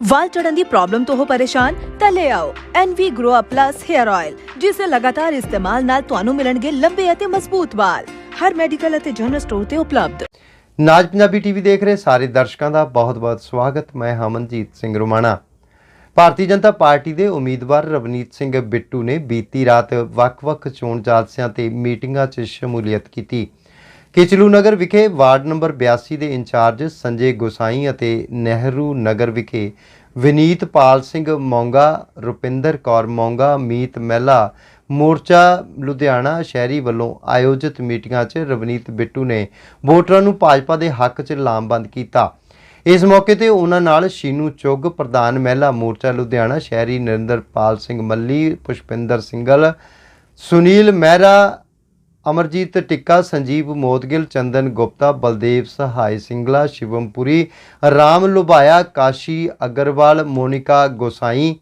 ਵਾਲ ਝੜਨ ਦੀ problem ਤੋਂ ਹੋ ਪਰੇਸ਼ਾਨ, ਤਾਂ ਲੈ ਆਓ NV Grow Up Plus Hair Oil ਜਿਸ ਦੇ ਲਗਾਤਾਰ ਇਸਤੇਮਾਲ ਨਾਲ ਤੁਹਾਨੂੰ ਮਿਲਣਗੇ ਲੰਬੇ ਅਤੇ ਮਜ਼ਬੂਤ ਵਾਲ। ਹਰ ਮੈਡੀਕਲ ਅਤੇ ਜਨਰਲ ਸਟੋਰ ਤੇ ਉਪਲਬਧ। ਨਾਜ ਪੰਜਾਬੀ ਟੀਵੀ ਦੇਖ ਰਹੇ ਸਾਰੇ ਦਰਸ਼ਕਾਂ ਦਾ ਬਹੁਤ-ਬਹੁਤ ਸਵਾਗਤ। ਮੈਂ ਹਮਨਜੀਤ ਸਿੰਘ ਰੁਮਾਣਾ। ਭਾਰਤੀ ਜਨਤਾ ਪਾਰਟੀ ਦੇ ਉਮੀਦਵਾਰ ਰਵਨੀਤ ਸਿੰਘ ਬਿੱਟੂ ਨੇ ਬੀਤੀ ਰਾਤ ਵੱਖ-ਵੱਖ ਚੋਣ ਜਾਲਸਿਆਂ ਤੇ ਮੀਟਿੰਗਾਂ 'ਚ ਸ਼ਮੂਲੀਅਤ ਕੀਤੀ। ਕਿਚਲੂ ਨਗਰ ਵਿਖੇ ਵਾਰਡ ਨੰਬਰ 82 ਦੇ ਇੰਚਾਰਜ ਸੰਜੇ ਗੁਸਾਈ ਅਤੇ ਨਹਿਰੂ ਨਗਰ ਵਿਖੇ ਵਿਨੀਤ ਪਾਲ ਸਿੰਘ ਮੌਂਗਾ, ਰੁਪਿੰਦਰ ਕੌਰ ਮੌਂਗਾ, ਮੀਤ ਮਹਿਲਾ ਮੋਰਚਾ ਲੁਧਿਆਣਾ ਸ਼ਹਿਰੀ ਵੱਲੋਂ ਆਯੋਜਿਤ ਮੀਟਿੰਗਾਂ 'ਚ ਰਵਨੀਤ ਬਿੱਟੂ ਨੇ ਵੋਟਰਾਂ ਨੂੰ ਭਾਜਪਾ ਦੇ ਹੱਕ 'ਚ ਲਾਮਬੰਦ ਕੀਤਾ। ਇਸ ਮੌਕੇ ਤੇ ਉਹਨਾਂ ਨਾਲ ਸ਼ੀਨੂ ਚੁੱਗ, ਪ੍ਰਧਾਨ ਮਹਿਲਾ ਮੋਰਚਾ ਲੁਧਿਆਣਾ ਸ਼ਹਿਰੀ ਨਰਿੰਦਰਪਾਲ ਸਿੰਘ ਮੱਲੀ, ਪੁਸ਼ਪਿੰਦਰ ਸਿੰਘਲ ਸੁਨੀਲ ਮਹਿਰਾ ਅਮਰਜੀਤ ਟਿੱਕਾ, ਸੰਜੀਵ ਮੋਦਗਿਲ, ਚੰਦਨ ਗੁਪਤਾ, ਬਲਦੇਵ ਸਹਾਇ ਸਿੰਗਲਾ, ਸ਼ਿਵਮਪੁਰੀ, ਰਾਮ ਲੁਭਾਇਆ, ਕਾਸ਼ੀ ਅਗਰਵਾਲ, ਮੋਨਿਕਾ ਗੋਸਾਈ।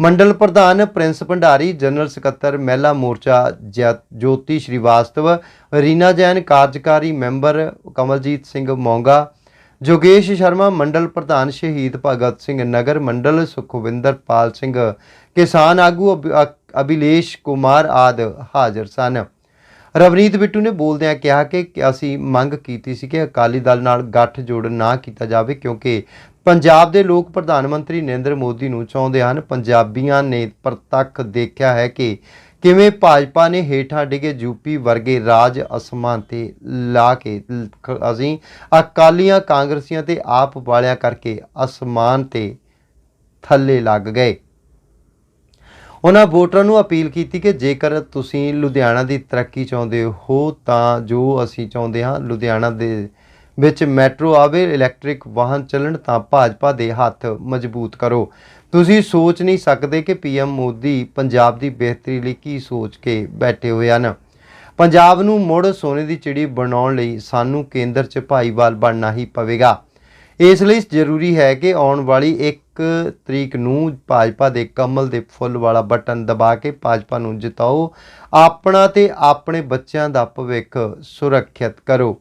ਮੰਡਲ ਪ੍ਰਧਾਨ ਪ੍ਰਿੰਸ ਭੰਡਾਰੀ, ਜਨਰਲ ਸਕੱਤਰ ਮਹਿਲਾ ਮੋਰਚਾ ਜੈ- ਜੋਤੀ ਸ਼੍ਰੀਵਾਸਤਵ, ਰੀਨਾ ਜੈਨ ਕਾਰਜਕਾਰੀ ਮੈਂਬਰ ਕਮਲਜੀਤ ਸਿੰਘ ਮੌਂਗਾ, ਜੋਗੇਸ਼ ਸ਼ਰਮਾ, ਮੰਡਲ ਪ੍ਰਧਾਨ ਸ਼ਹੀਦ ਭਗਤ ਸਿੰਘ ਨਗਰ, ਮੰਡਲ ਸੁਖਵਿੰਦਰ ਪਾਲ ਸਿੰਘ, ਕਿਸਾਨ ਆਗੂ ਅਭ- ਅ- ਅਭਿਲੇਸ਼ ਕੁਮਾਰ ਆਦ ਹਾਜ਼ਰ ਸਨ। ਰਵਨੀਤ ਬਿੱਟੂ ਨੇ ਬੋਲਦਿਆਂ ਕਿਹਾ ਕਿ ਅਸੀਂ ਮੰਗ ਕੀਤੀ ਸੀ ਕਿ ਅਕਾਲੀ ਦਲ ਨਾਲ ਗੱਠ ਜੋੜ ਨਾ ਕੀਤਾ ਜਾਵੇ, ਕਿਉਂਕਿ ਪੰਜਾਬ ਦੇ ਲੋਕ ਪ੍ਰਧਾਨ ਮੰਤਰੀ ਨਰਿੰਦਰ ਮੋਦੀ ਨੂੰ ਚਾਹੁੰਦੇ ਹਨ। ਪੰਜਾਬੀਆਂ ਨੇ ਪ੍ਰਤੱਖ ਦੇਖਿਆ ਹੈ ਕਿ ਕਿਵੇਂ ਭਾਜਪਾ ਨੇ ਹੇਠਾਂ ਡਿਗੇ ਯੂਪੀ ਵਰਗੇ ਰਾਜ ਅਸਮਾਨ ਤੇ ਲਾ ਕੇ ਅਸੀਂ ਅਕਾਲੀਆਂ, ਕਾਂਗਰਸੀਆਂ ਤੇ ਆਪ ਵਾਲਿਆਂ ਕਰਕੇ ਅਸਮਾਨ ਤੇ ਥੱਲੇ ਲੱਗ ਗਏ। ਉਹਨਾਂ ਵੋਟਰਾਂ ਨੂੰ ਅਪੀਲ ਕੀਤੀ ਕਿ ਜੇਕਰ ਤੁਸੀਂ ਲੁਧਿਆਣਾ ਦੀ ਤਰੱਕੀ ਚਾਹੁੰਦੇ ਹੋ, ਤਾਂ ਜੋ ਅਸੀਂ ਚਾਹੁੰਦੇ ਹਾਂ ਲੁਧਿਆਣਾ ਦੇ ਵਿੱਚ ਮੈਟਰੋ ਆਵੇ, ਇਲੈਕਟ੍ਰਿਕ ਵਾਹਨ ਚੱਲਣ, ਤਾਂ ਭਾਜਪਾ ਦੇ ਹੱਥ ਮਜ਼ਬੂਤ ਕਰੋ। ਤੁਸੀਂ ਸੋਚ ਨਹੀਂ ਸਕਦੇ ਕਿ ਪੀਐਮ ਮੋਦੀ ਪੰਜਾਬ ਦੀ ਬਿਹਤਰੀ ਲਈ ਕੀ ਸੋਚ ਕੇ ਬੈਠੇ ਹੋਏ ਹਨ। ਪੰਜਾਬ ਨੂੰ ਮੁੜ ਸੋਨੇ ਦੀ ਚਿੜੀ ਬਣਾਉਣ ਲਈ ਸਾਨੂੰ ਕੇਂਦਰ 'ਚ ਭਾਈਵਾਲ ਬਣਨਾ ਹੀ ਪਵੇਗਾ। ਇਸ ਲਈ ਜ਼ਰੂਰੀ ਹੈ ਕਿ ਆਉਣ ਵਾਲੀ ਇੱਕ ਤਰੀਕ ਨੂੰ ਭਾਜਪਾ ਦੇ ਕਮਲ ਦੇ ਫੁੱਲ ਵਾਲਾ ਬਟਨ ਦਬਾ ਕੇ ਭਾਜਪਾ ਨੂੰ ਜਿਤਾਓ। ਆਪਣਾ ਤੇ ਆਪਣੇ ਬੱਚਿਆਂ ਦਾ ਭਵਿੱਖ ਸੁਰੱਖਿਅਤ ਕਰੋ।